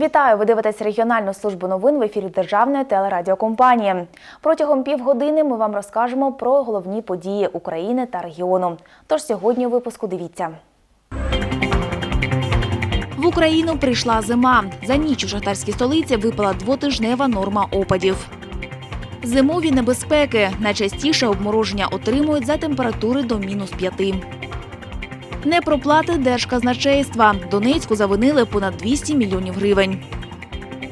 Вітаю! Ви дивитесь регіональну службу новин в ефірі Державної телерадіокомпанії. Протягом півгодини ми вам розкажемо про головні події України та регіону. Тож сьогодні у випуску дивіться. В Україну прийшла зима. За ніч у шахтарській столиці випала двотижнева норма опадів. Зимові небезпеки. Найчастіше обмороження отримують за температури до мінус п'яти. Непроплати держказначейства. Донецьку завинили понад 200 мільйонів гривень.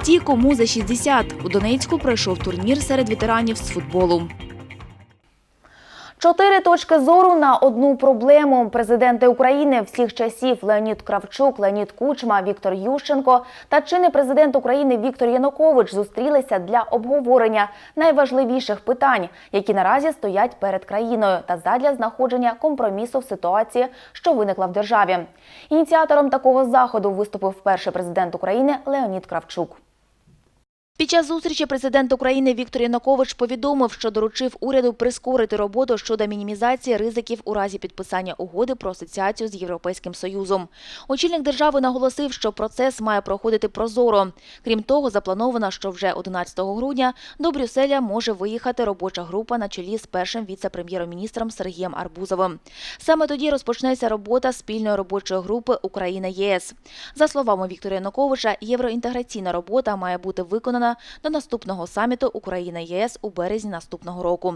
Ті, кому за 60. У Донецьку пройшов турнір серед ветеранів з футболу. Чотири точки зору на одну проблему. Президенти України всіх часів Леонід Кравчук, Леонід Кучма, Віктор Ющенко та чинний президент України Віктор Янукович зустрілися для обговорення найважливіших питань, які наразі стоять перед країною, та задля знаходження компромісу в ситуації, що виникла в державі. Ініціатором такого заходу виступив перший президент України Леонід Кравчук. Під час зустрічі президент України Віктор Янукович повідомив, що доручив уряду прискорити роботу щодо мінімізації ризиків у разі підписання угоди про асоціацію з Європейським Союзом. Очільник держави наголосив, що процес має проходити прозоро. Крім того, заплановано, що вже 11 грудня до Брюсселя може виїхати робоча група на чолі з першим віце-прем'єром-міністром Сергієм Арбузовим. Саме тоді розпочнеться робота спільної робочої групи Україна-ЄС. За словами Віктора Януковича, євроінтеграційна робота має бути виконана до наступного саміту Україна-ЄС у березні наступного року.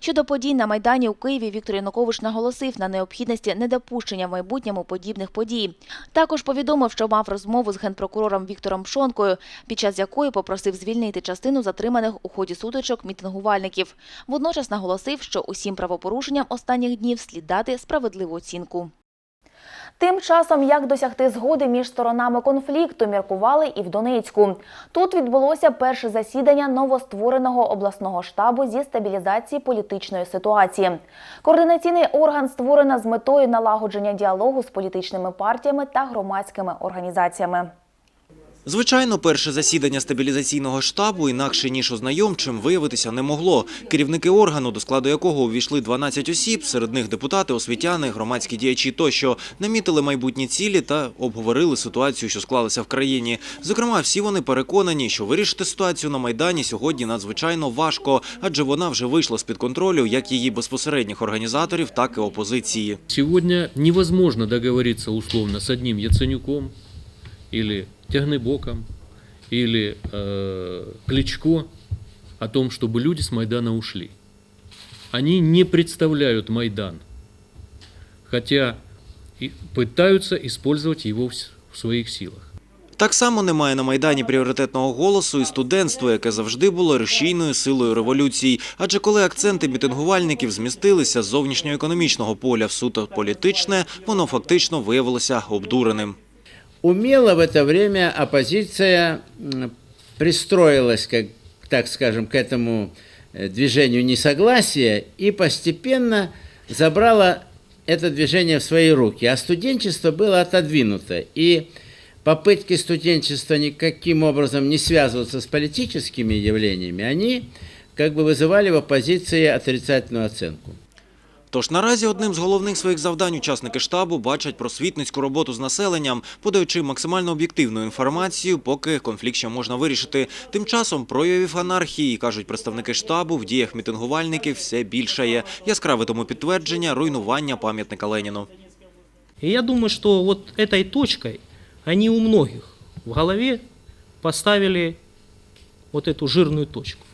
Щодо подій на Майдані у Києві, Віктор Янукович наголосив на необхідності недопущення в майбутньому подібних подій. Також повідомив, що мав розмову з генпрокурором Віктором Пшонкою, під час якої попросив звільнити частину затриманих у ході сутичок мітингувальників. Водночас наголосив, що усім правопорушенням останніх днів слід дати справедливу оцінку. Тим часом, як досягти згоди між сторонами конфлікту, міркували і в Донецьку. Тут відбулося перше засідання новоствореного обласного штабу зі стабілізації політичної ситуації. Координаційний орган створено з метою налагодження діалогу з політичними партіями та громадськими організаціями. Звичайно, перше засідання стабілізаційного штабу інакше ніж ознайомчим виявитися не могло. Керівники органу, до складу якого увійшли 12 осіб, серед них депутати, освітяни, громадські діячі тощо, намітили майбутні цілі та обговорили ситуацію, що склалася в країні. Зокрема, всі вони переконані, що вирішити ситуацію на майдані сьогодні надзвичайно важко, адже вона вже вийшла з під контролю як її безпосередніх організаторів, так і опозиції. Сегодня невозможно договориться условно с одним Яценюком или Тягнебоком или э, Кличко о том, чтобы люди с Майдана ушли. Они не представляют Майдан, хотя и пытаются использовать его в с- в своих силах. Так само немає на майдані пріоритетного голосу і студентство, яке завжди було рушійною силою революцій. Адже коли акценти мітингувальників змістилися з зовнішньоекономічного поля в суто політичне, воно фактично виявилося обдуреним. Умело в это время оппозиция пристроилась, как, так скажем, к этому э, движению несогласия и постепенно забрала это движение в свои руки, а студенчество было отодвинуто. И попытки студенчества никаким образом не связываться с политическими явлениями, они как бы вызывали в оппозиции отрицательную оценку. Тож наразі одним з головних своїх завдань учасники штабу бачать просвітницьку роботу з населенням, подаючи максимально об'єктивну інформацію, поки конфлікт ще можна вирішити. Тим часом проявів анархії, кажуть представники штабу, в діях мітингувальників все більшає. Яскраве тому підтвердження руйнування пам'ятника Леніну. Я думаю, что вот этой точкой у многих в голове поставили эту жирную точку.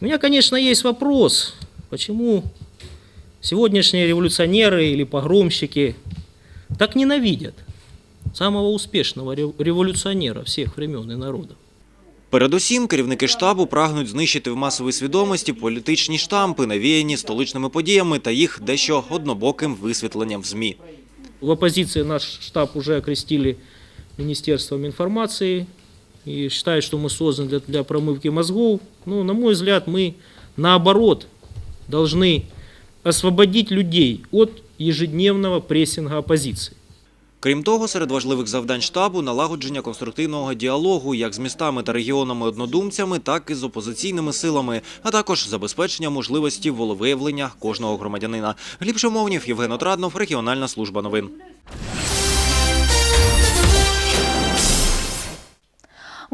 У меня, конечно, есть вопрос, почему сегодняшние революционеры или погромщики так ненавидят самого успешного рев- революционера всех времен и народов. Передусім, керівники штабу прагнуть знищити в масовій свідомості політичні штампи, навіяні столичними подіями та їх дещо однобоким висвітленням в ЗМІ. В оппозиции наш штаб уже окрестили Министерством информации и считают, что мы созданы для, для промывки мозгов. Ну, на мой взгляд, мы наоборот должны освободить людей от ежедневного прессинга оппозиции. Крім того, серед важливих завдань штабу налагодження конструктивного діалогу як з містами та регіонами-однодумцями, так і з опозиційними силами, а також забезпечення можливості волевиявлення кожного громадянина. Гліб Шумовнів, Євген Отраднов, регіональна служба новин.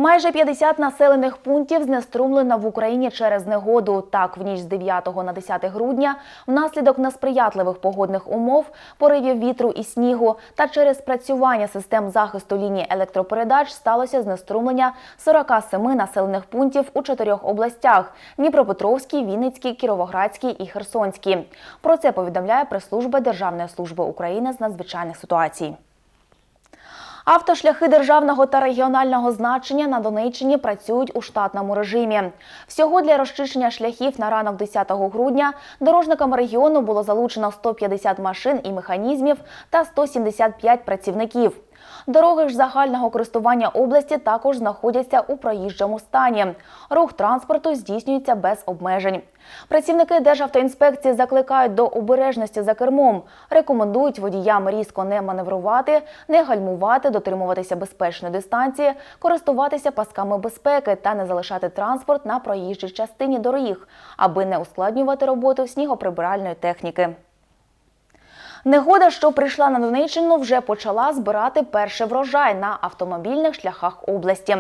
Майже 50 населених пунктів знеструмлено в Україні через негоду. Так, в ніч з 9 на 10 грудня, внаслідок несприятливих погодних умов, поривів вітру і снігу та через спрацювання систем захисту лінії електропередач сталося знеструмлення 47 населених пунктів у чотирьох областях – Дніпропетровській, Вінницькій, Кіровоградській і Херсонській. Про це повідомляє прес-служба Державної служби України з надзвичайних ситуацій. Автошляхи державного та регіонального значення на Донеччині працюють у штатному режимі. Всього для розчищення шляхів на ранок 10 грудня дорожникам регіону було залучено 150 машин і механізмів та 175 працівників. Дороги ж загального користування області також знаходяться у проїжджому стані. Рух транспорту здійснюється без обмежень. Працівники Державтоінспекції закликають до обережності за кермом, рекомендують водіям різко не маневрувати, не гальмувати, дотримуватися безпечної дистанції, користуватися пасками безпеки та не залишати транспорт на проїжджій частині доріг, аби не ускладнювати роботу снігоприбиральної техніки. Негода, що прийшла на Донеччину, вже почала збирати перший врожай на автомобільних шляхах області.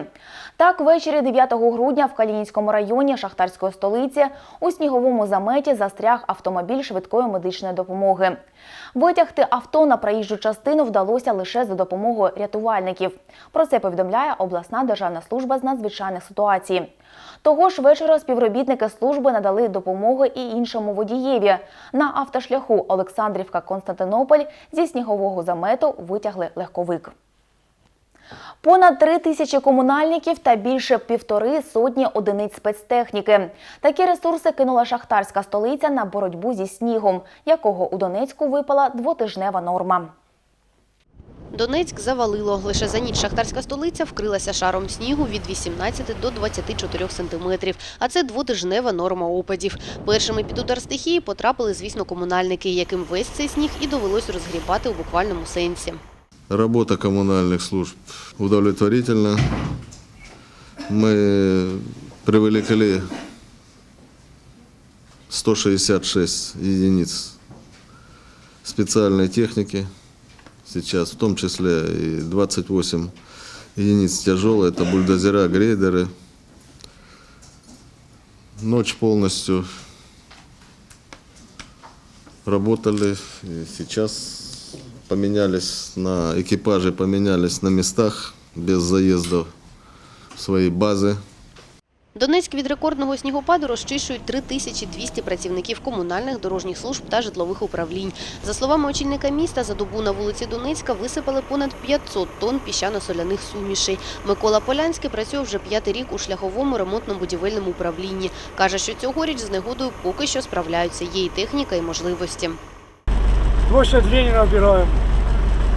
Так, ввечері 9 грудня в Калінінському районі шахтарської столиці у сніговому заметі застряг автомобіль швидкої медичної допомоги. Витягти авто на проїжджу частину вдалося лише за допомогою рятувальників. Про це повідомляє обласна державна служба з надзвичайних ситуацій. Того ж вечора співробітники служби надали допомогу і іншому водієві. На автошляху Олександрівка-Константинополь зі снігового замету витягли легковик. Понад три тисячі комунальників та більше півтори сотні одиниць спецтехніки. Такі ресурси кинула шахтарська столиця на боротьбу зі снігом, якого у Донецьку випала двотижнева норма. Донецьк завалило. Лише за ніч шахтарська столиця вкрилася шаром снігу від 18 до 24 сантиметрів. А це двотижнева норма опадів. Першими під удар стихії потрапили, звісно, комунальники, яким весь цей сніг і довелось розгрібати у буквальному сенсі. Работа коммунальных служб удовлетворительна. Мы привлекли 166 единиц специальной техники. Сейчас в том числе и 28 единиц тяжелой. Это бульдозера, грейдеры. Ночь полностью работали. И сейчас поменялись на экипажи, поменялись на местах без заездов в свои базы. Донецьк від рекордного снігопаду розчищують 3200 працівників комунальних дорожніх служб та житлових управлінь. За словами очільника міста, за добу на вулиці Донецька висипали понад 500 тонн піщано-соляних сумішей. Микола Полянський працює вже п'ятий рік у шляховому ремонтно-будівельному управлінні. Каже, що цьогоріч з негодою поки що справляються. Є і техніка, і можливості. Площадь Ленина убираем.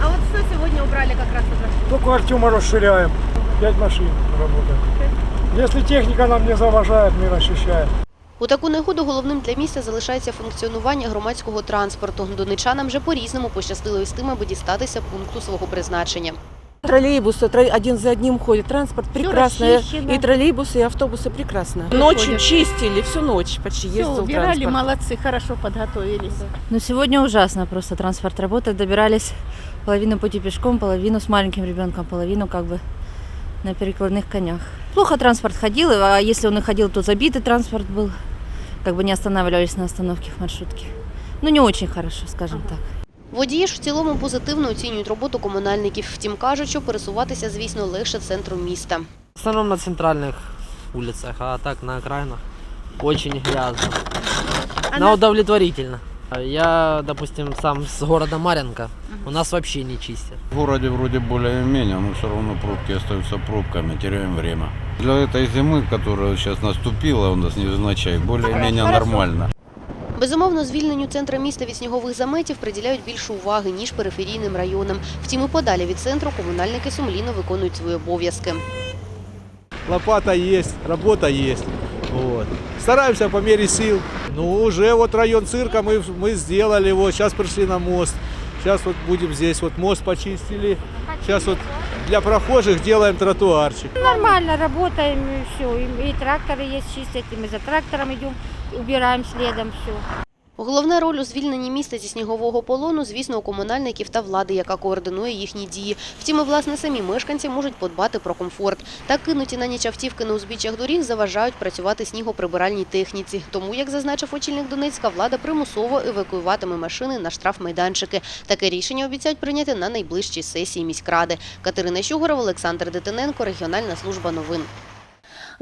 А вот что сегодня убрали как раз уже? Только Артема расширяем. Пять машин работает. Если техника нам не заважает, мы расчищаем. У таку негоду головним для міста залишається функціонування громадського транспорту. Донечанам вже по-різному пощастило із тим, аби дістатися пункту свого призначення. Троллейбусы тро- один за одним ходят. Транспорт прекрасно. расчищено. И троллейбусы, и автобусы прекрасно. Всё Ночью ходят. чистили, всю ночь почти Все ездил убирали, транспорт. молодцы, хорошо подготовились. Ну, сегодня ужасно просто транспорт работает. Добирались половину пути пешком, половину с маленьким ребенком, половину как бы на перекладных конях. Плохо транспорт ходил, а если он и ходил, то забитый транспорт был. Как бы не останавливались на остановке в маршрутке. Ну, не очень хорошо, скажем так. Водії ж в цілому позитивно оцінюють роботу комунальників. Втім, кажуть, що пересуватися, звісно, легше центром міста. В основном на центральных улицах, а так на окраинах очень грязно. Но удовлетворительно. Я, допустим, сам с города Маренко. У нас вообще не чистят. В городе вроде более-менее, но все равно пробки остаются пробками, теряем время. Для этой зимы, которая сейчас наступила у нас невзначай, более-менее нормально. Безумовно, звільненню центра міста від снігових заметів приділяють більше уваги, ніж периферійним районам. Втім, і подалі від центру комунальники сумлінно виконують свої обов'язки. Лопата есть, работа есть. Вот. Стараемся по мере сил. Ну, уже вот район цирка мы, мы сделали, вот, сейчас пришли на мост. Сейчас вот будем здесь, вот мост почистили. Сейчас вот для прохожих делаем тротуарчик. Нормально работаем, и все. И, и тракторы есть чистят, и мы за трактором идем, убираем следом все. Головна роль у звільненні міста зі снігового полону, звісно, у комунальників та влади, яка координує їхні дії. Втім, і, власне, самі мешканці можуть подбати про комфорт. Та кинуті на ніч автівки на узбіччях доріг заважають працювати снігоприбиральній техніці. Тому, як зазначив очільник Донецька, влада примусово евакуюватиме машини на штрафмайданчики. Таке рішення обіцяють прийняти на найближчій сесії міськради. Катерина Щугоров, Олександр Дитиненко, Регіональна служба новин.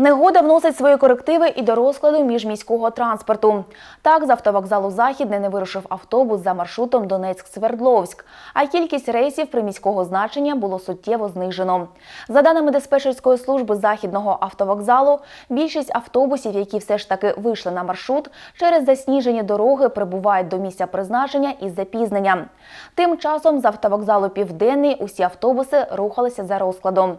Негода вносить свої корективи і до розкладу міжміського транспорту. Так, з автовокзалу Західне не вирушив автобус за маршрутом Донецьк-Свердловськ, а кількість рейсів приміського значення було суттєво знижено. За даними диспетчерської служби Західного автовокзалу, більшість автобусів, які все ж таки вийшли на маршрут, через засніжені дороги прибувають до місця призначення із запізненням. Тим часом з автовокзалу Південний усі автобуси рухалися за розкладом.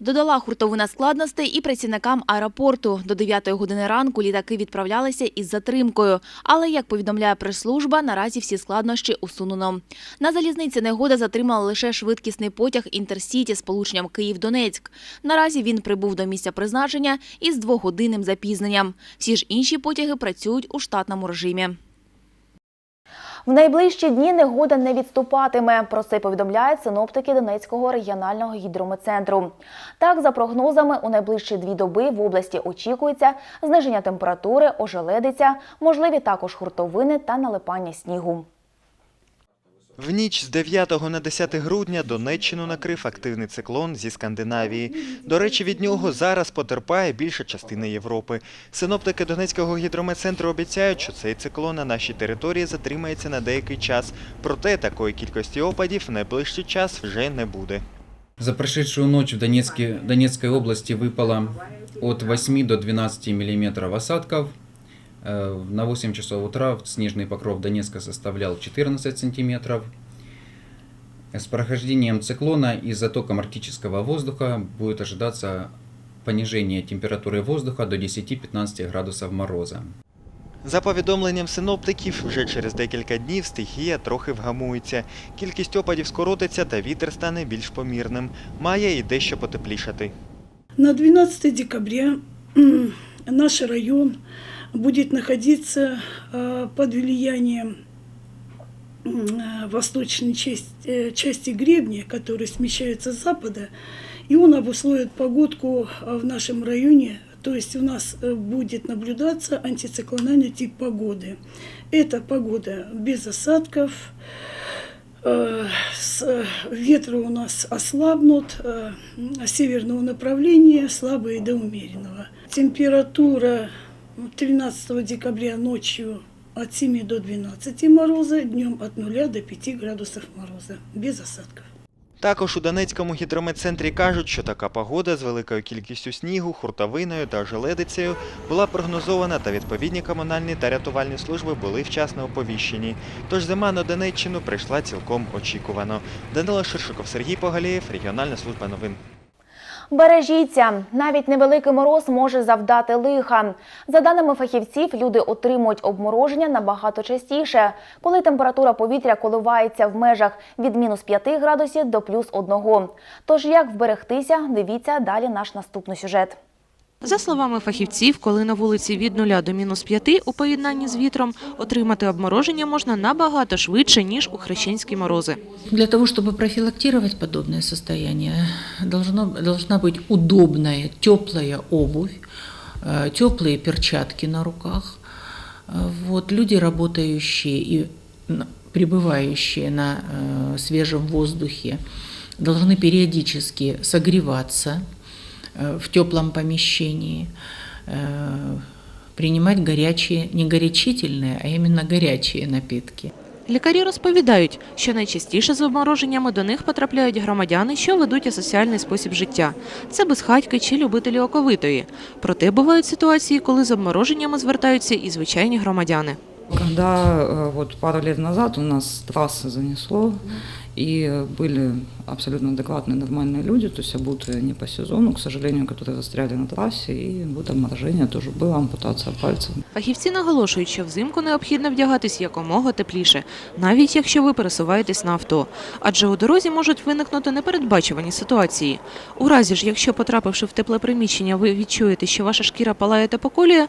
Додала хуртовина складностей і працівникам аеропорту. До 9 години ранку літаки відправлялися із затримкою. Але, як повідомляє прес-служба, наразі всі складнощі усунено. На залізниці негода затримала лише швидкісний потяг «Інтерсіті» з полученням Київ-Донецьк. Наразі він прибув до місця призначення із двогодинним запізненням. Всі ж інші потяги працюють у штатному режимі. В найближчі дні негода не відступатиме. Про це повідомляють синоптики Донецького регіонального гідрометцентру. Так, за прогнозами, у найближчі дві доби в області очікується зниження температури, ожеледиця, можливі також хуртовини та налипання снігу. В ніч з 9 на 10 грудня Донеччину накрив активний циклон зі Скандинавії. До речі, від нього зараз потерпає більша частина Європи. Синоптики Донецького гідрометцентру обіцяють, що цей циклон на нашій території затримається на деякий час. Проте такої кількості опадів в найближчий час вже не буде. За прошедшую ночь в Донецке, Донецкой области выпало от 8 до 12 миллиметров осадков. Э, На 8 часов утра снежный покров Донецка составлял 14 сантиметров. С прохождением циклона и затоком арктического воздуха будет ожидаться понижение температуры воздуха до 10-15 градусов мороза. За повідомленням синоптиків, вже через декілька днів стихія трохи вгамується. Кількість опадів скоротиться та вітер стане більш помірним. Має і дещо потеплішати. На 12 декабря м, наш район будет находиться э, под влиянием э, восточной части, э, части гребня, который смещается с запада, и он обусловит погодку в нашем районе. То есть у нас будет наблюдаться антициклональный тип погоды. Это погода без осадков, ветры у нас ослабнут, северного направления слабые до умеренного. Температура 13 декабря ночью от 7 до 12 мороза, днем от 0 до 5 градусов мороза, без осадков. Також у Донецькому гідрометцентрі кажуть, що така погода з великою кількістю снігу, хуртовиною та желедицею була прогнозована та відповідні комунальні та рятувальні служби були вчасно оповіщені. Тож зима на Донеччину прийшла цілком очікувано. Данило Ширшиков, Сергій Погалєєв, Регіональна служба новин. Бережіться, навіть невеликий мороз може завдати лиха. За даними фахівців, люди отримують обмороження набагато частіше, коли температура повітря коливається в межах від мінус 5 градусів до плюс 1. Тож як вберегтися, дивіться далі наш наступний сюжет. За словами фахівців, коли на вулиці від 0 до мінус 5 у поєднанні з вітром, отримати обмороження можна набагато швидше, ніж у хрещенські морози. Для того, чтобы профилактировать подобное состояние, должно, должна быть удобная, теплая обувь, э, теплые перчатки на руках. Э, Вот, люди, работающие и н- пребывающие на э, свежем воздухе, должны периодически согреваться э, в теплом помещении, э, принимать горячие, не горячительные, а именно горячие напитки. Лікарі розповідають, що найчастіше з обмороженнями до них потрапляють громадяни, що ведуть асоціальний спосіб життя. Це безхатьки чи любителі оковитої. Проте бувають ситуації, коли з обмороженнями звертаються і звичайні громадяни. Когда э, вот пару лет назад у нас трассы занесло, и были абсолютно адекватные, нормальные люди, то есть обутые не по сезону, к сожалению, которые застряли на трассе, и вот обморожение тоже было, ампутация пальцев. Фахівці наголошують, що взимку необхідно вдягатись якомога тепліше, навіть якщо ви пересуваєтесь на авто. Адже у дорозі можуть виникнути непередбачувані ситуації. У разі ж, якщо потрапивши в тепле приміщення, ви відчуєте, що ваша шкіра палає та поколює,